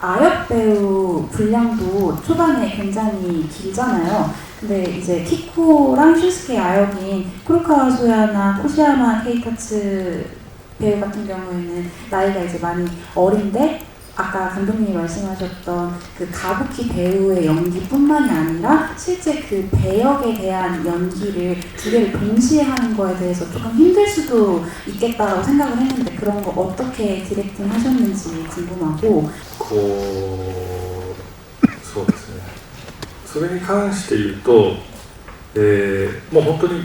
아역 배우 분량도 초반에 굉장히 길잖아요. 근데 이제 키코랑 슈스케 아역인 쿠로카와 소야나 코시야마 케이타츠 배우 같은 경우에는 나이가 이제 많이 어린데 아까 감독님이 말씀하셨던 그 가부키 배우의 연기뿐만이 아니라 실제 그 배역에 대한 연기를 두 개를 동시에 하는 거에 대해서 조금 힘들 수도 있겠다라고 생각을 했는데 그런 거 어떻게 디렉팅 하셨는지 궁금하고 こうそうですね。それに関して言うと、えーもう本当に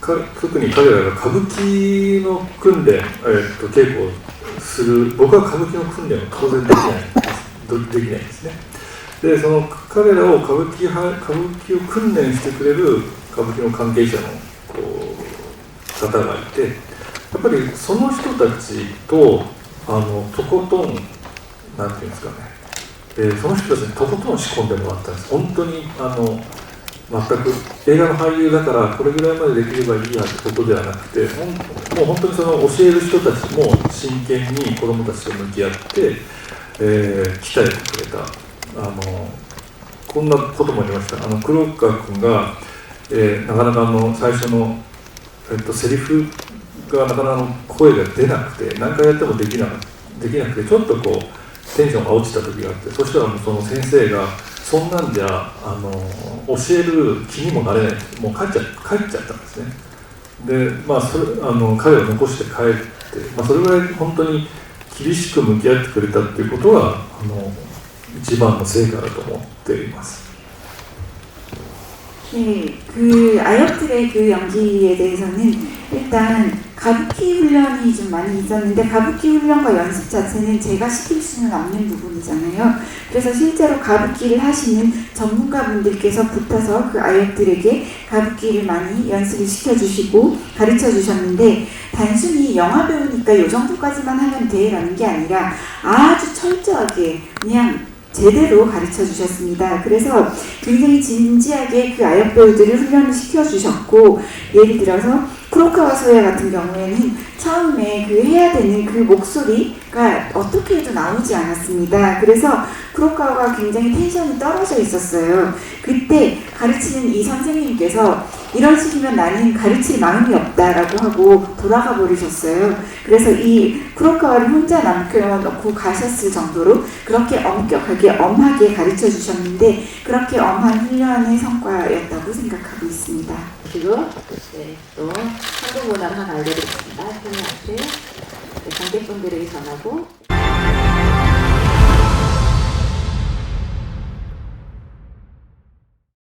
か特に彼らが歌舞伎の訓練、えー、と稽古をする僕は歌舞伎の訓練は当然できないできないですね。でその彼らを歌舞伎派歌舞伎を訓練してくれる歌舞伎の関係者のこう方がいてやっぱりその人たちとあのとことんなんていうんですかね、えーその人たちにとことん仕込んでもらったんです。本当にあの全く映画の俳優だからこれぐらいまでできればいいやってことではなくてもう本当にその教える人たちも真剣に子どもたちと向き合って、えー鍛えてくれた。あのこんなこともありました。あの黒川君が、えーなかなかあの最初の、えっと、セリフがなかなかの声が出なくて何回やってもできなできなくてちょっとこうテンションが落ちた時があってそしたらもうその先生がそんなんじゃあの教える気にもなれないもう帰っちゃ帰っちゃったんですねでまあそれあの彼を残して帰って、まあ、それぐらい本当に厳しく向き合ってくれたっていうことはあの一番の成果だと思っています 네, 그 아역들의 그 연기에 대해서는 일단 가부키 훈련이 좀 많이 있었는데 가부키 훈련과 연습 자체는 제가 시킬 수는 없는 부분이잖아요. 그래서 실제로 가부키를 하시는 전문가분들께서 붙어서 그 아역들에게 가부키를 많이 연습을 시켜주시고 가르쳐 주셨는데 단순히 영화 배우니까 이 정도까지만 하면 돼라는 게 아니라 아주 철저하게 그냥 제대로 가르쳐 주셨습니다. 그래서 굉장히 진지하게 그 아역 배우들을 훈련을 시켜 주셨고 예를 들어서 크로카와 소야 같은 경우에는 처음에 그 해야 되는 그 목소리가 어떻게 해도 나오지 않았습니다. 그래서 크로카와가 굉장히 텐션이 떨어져 있었어요. 그때 가르치는 이 선생님께서 이런 식이면 나는 가르칠 마음이 없다라고 하고 돌아가 버리셨어요. 그래서 이 크로카와를 혼자 남겨놓고 가셨을 정도로 그렇게 엄격하게 엄하게 가르쳐 주셨는데 그렇게 엄한 훈련의 성과였다고 생각하고 있습니다. 그리고 네, 또 한국 문화를 하나 알려드리겠습니다. 네, 관객분들에게 전하고